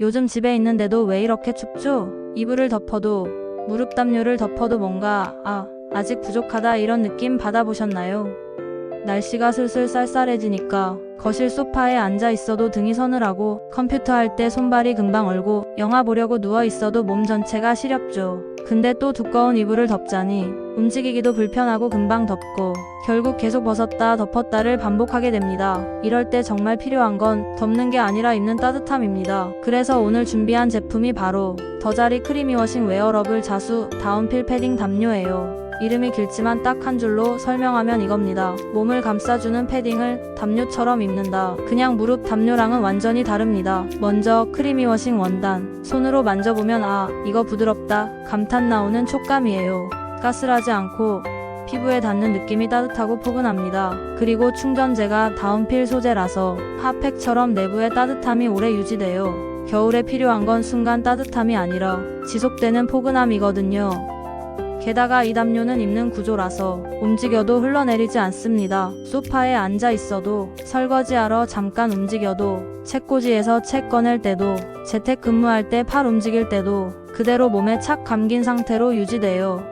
요즘 집에 있는데도 왜 이렇게 춥죠? 이불을 덮어도, 무릎 담요를 덮어도 뭔가, 아, 아직 부족하다 이런 느낌 받아보셨나요? 날씨가 슬슬 쌀쌀해지니까 거실 소파에 앉아 있어도 등이 서늘하고 컴퓨터 할 때 손발이 금방 얼고 영화 보려고 누워 있어도 몸 전체가 시렵죠. 근데 또 두꺼운 이불을 덮자니 움직이기도 불편하고 금방 덥고 결국 계속 벗었다 덮었다를 반복하게 됩니다. 이럴 때 정말 필요한 건 덮는 게 아니라 입는 따뜻함입니다. 그래서 오늘 준비한 제품이 바로 더자리 크리미 워싱 웨어러블 자수 다운필 패딩 담요예요. 이름이 길지만 딱 한 줄로 설명하면 이겁니다. 몸을 감싸주는 패딩을 담요처럼 입는다. 그냥 무릎 담요랑은 완전히 다릅니다. 먼저 크리미 워싱 원단. 손으로 만져보면 아, 이거 부드럽다. 감탄 나오는 촉감이에요. 가스라지 않고 피부에 닿는 느낌이 따뜻하고 포근합니다. 그리고 충전재가 다운필 소재라서 핫팩처럼 내부의 따뜻함이 오래 유지돼요. 겨울에 필요한 건 순간 따뜻함이 아니라 지속되는 포근함이거든요. 게다가 이 담요는 입는 구조라서 움직여도 흘러내리지 않습니다. 소파에 앉아 있어도 설거지하러 잠깐 움직여도 책꽂이에서 책 꺼낼 때도 재택 근무할 때 팔 움직일 때도 그대로 몸에 착 감긴 상태로 유지돼요.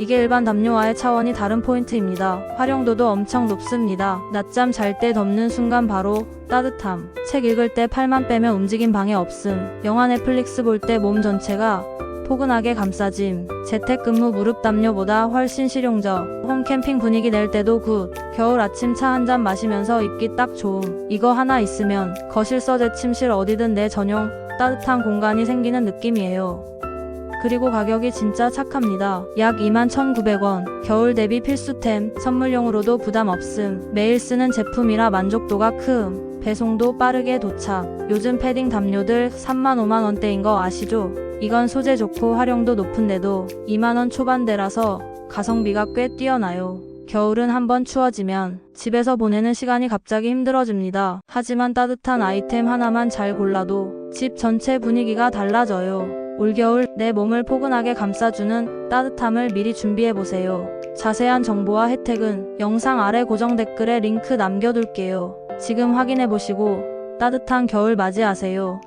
이게 일반 담요와의 차원이 다른 포인트입니다. 활용도도 엄청 높습니다. 낮잠 잘 때 덮는 순간 바로 따뜻함. 책 읽을 때 팔만 빼면 움직임 방해 없음. 영화 넷플릭스 볼 때 몸 전체가 포근하게 감싸짐. 재택근무 무릎 담요보다 훨씬 실용적. 홈캠핑 분위기 낼 때도 굿. 겨울 아침 차 한 잔 마시면서 입기 딱 좋음. 이거 하나 있으면 거실 서재 침실 어디든 내 전용 따뜻한 공간이 생기는 느낌이에요. 그리고 가격이 진짜 착합니다. 약 21,900원. 겨울 대비 필수템, 선물용으로도 부담 없음. 매일 쓰는 제품이라 만족도가 큼. 배송도 빠르게 도착. 요즘 패딩 담요들 3만 5만 원대인 거 아시죠? 이건 소재 좋고 활용도 높은데도 2만 원 초반대라서 가성비가 꽤 뛰어나요. 겨울은 한번 추워지면 집에서 보내는 시간이 갑자기 힘들어집니다. 하지만 따뜻한 아이템 하나만 잘 골라도 집 전체 분위기가 달라져요. 올겨울 내 몸을 포근하게 감싸주는 따뜻함을 미리 준비해보세요. 자세한 정보와 혜택은 영상 아래 고정 댓글에 링크 남겨둘게요. 지금 확인해보시고 따뜻한 겨울 맞이하세요.